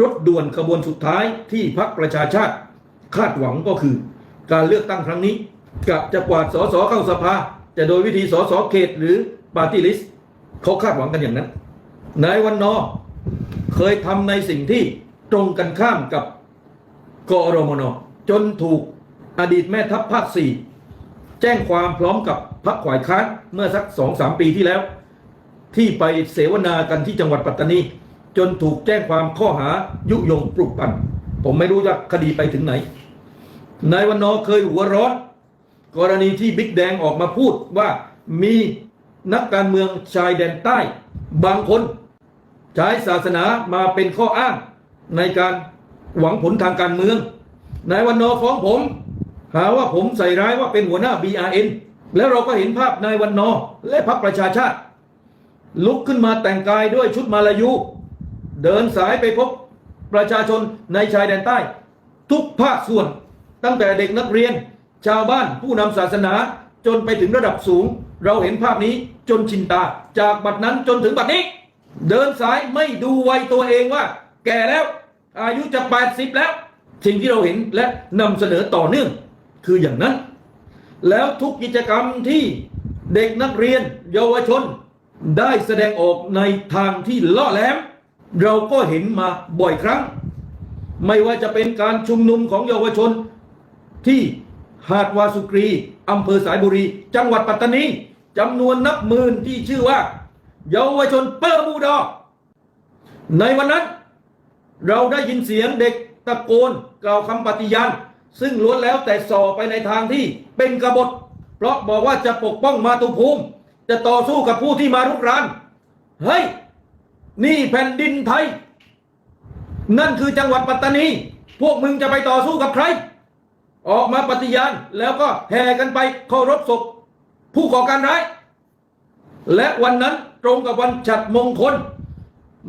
รถด่วนขบวนสุดท้ายที่พักประชาชาติคาดหวังก็คือ การเลือกตั้งครั้งนี้กะจะกวาดสสเข้าสภาจะโดยวิธีสสเขตหรือปาร์ตี้ลิสต์เขาคาดหวังกันอย่างนั้นนายวันนอเคยทำในสิ่งที่ตรงกันข้ามกับกอรมนจนถูกอดีตแม่ทัพภาคสี่แจ้งความพร้อมกับพรรคฝ่ายค้านเมื่อสักสองสามปีที่แล้ว ที่ไปเสวนากันที่จังหวัดปัตตานี จนถูกแจ้งความข้อหายุยงปลุกปั่น ผมไม่รู้ว่าคดีไปถึงไหน นายวันนอเคยหัวร้อนกรณีที่บิ๊กแดงออกมาพูดว่ามีนักการเมืองชายแดนใต้ บางคน ใช้ศาสนามาเป็นข้ออ้าง ในการหวังผลทางการเมือง นายวันนอฟ้องผม หาว่าผมใส่ร้ายว่าเป็นหัวหน้า BRN แล้วเราก็เห็นภาพนายวันนอและพรรคประชาชาติ ลุกขึ้นมาแต่งกายด้วยชุดมาลายู เดินสายไปพบประชาชนในชายแดนใต้ ทุกภาคส่วนตั้งแต่เด็กนักเรียน ชาวบ้านผู้นำศาสนาจนไปถึงระดับสูง เราเห็นภาพนี้จนชินตา จากบัดนั้นจนถึงบัดนี้ เดินสายไม่ดูวัยตัวเองว่า แก่แล้ว อายุจะ 80 แล้ว สิ่งที่เราเห็นและนำเสนอต่อเนื่อง คืออย่างนั้น แล้วทุกกิจกรรมที่เด็กนักเรียน เยาวชน ได้แสดงออกในทางที่ล่อแหลม เราก็เห็นมาบ่อยครั้ง ไม่ว่าจะเป็นการชุมนุมของเยาวชน ที่หาดวาสุกรีอำเภอสายบุรี จังหวัดปัตตานีจำนวนนับหมื่นที่ชื่อว่า เยาวชนเปอร์มูดอ ในวันนั้น เราได้ยินเสียงเด็กตะโกนกล่าวคำปฏิญาณซึ่งล้วนแล้วแต่ส่อไปในทางที่เป็นกบฏ เพราะบอกว่าจะปกป้องมาตุภูมิ จะต่อสู้กับผู้ที่มารุกรานเฮ้ย นี่แผ่นดินไทย นั่นคือจังหวัดปัตตานี พวกมึงจะไปต่อสู้กับใคร ออกมาปฏิญาณแล้วก็แห่กันไปเคารพศพ ผู้ก่อการร้าย และวันนั้นตรงกับวันฉัดมงคล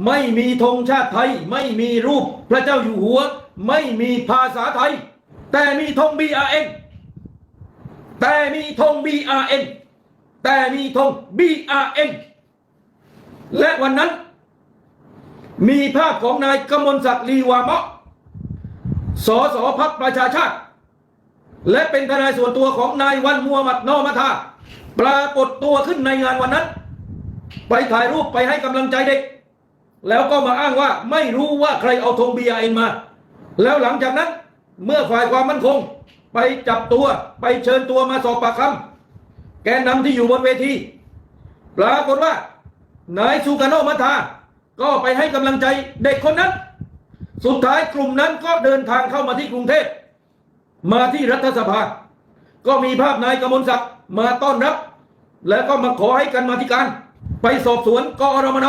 ไม่มีธงชาติไทย ไม่มีรูปพระเจ้าอยู่หัว ไม่มีภาษาไทย แต่มีธง BRN แต่มีธง BRN แต่มีธง BRN และวันนั้น มีภาพของนายกมลศักดิ์ลีวามะสสพักประชาชาติ และเป็นทนายส่วนตัวของนายวันมัวหมัดนอมาทาปรากฏตัวขึ้นในงานวันนั้น ไปถ่ายรูปไปให้กำลังใจเด็ก แล้วก็มาอ้างว่าไม่รู้ว่าใครเอาธง BRN มา แล้วหลังจากนั้นเมื่อฝ่ายความมั่นคง ไปจับตัวไปเชิญตัวมาสอบปากคำแกนนำที่อยู่บนเวที ปรากฏว่านายสุกานโนมัทา ก็ไปให้กำลังใจเด็กคนนั้น สุดท้ายกลุ่มนั้นก็เดินทางเข้ามาที่กรุงเทพ มาที่รัฐสภา ก็มีภาพนายกมลศักดิ์มาต้อนรับ แล้วก็มาขอให้กันมาธิการ ไปสอบสวนกอรมน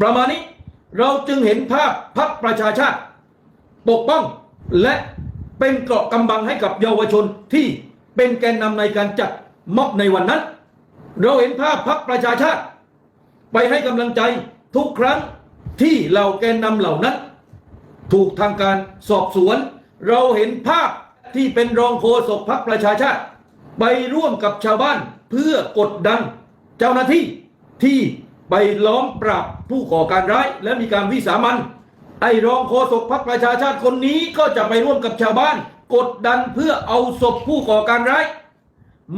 ประมาณนี้เราจึงเห็นภาพพักประชาชาติ ปกป้องและเป็นเกราะกำบังให้กับเยาวชนที่เป็นแกนนำในการจัดม็อบในวันนั้น เราเห็นภาพพักประชาชาติ ไปให้กำลังใจ ทุกครั้งที่เหล่าแกนนำเหล่านั้น ถูกทางการสอบสวน เราเห็นภาพที่เป็นรองโฆษกพักประชาชาติ ไปร่วมกับชาวบ้านเพื่อกดดันเจ้าหน้าที่ที่ไปล้อมปราบผู้ก่อการร้าย และมีการวิสามันไอ้รองโฆษกพักประชาชาติคนนี้ก็จะไปร่วมกับชาวบ้าน กดดันเพื่อเอาศพผู้ก่อการร้าย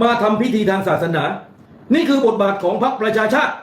มาทำพิธีทางศาสนา นี่คือบทบาทของพรรคประชาชาติ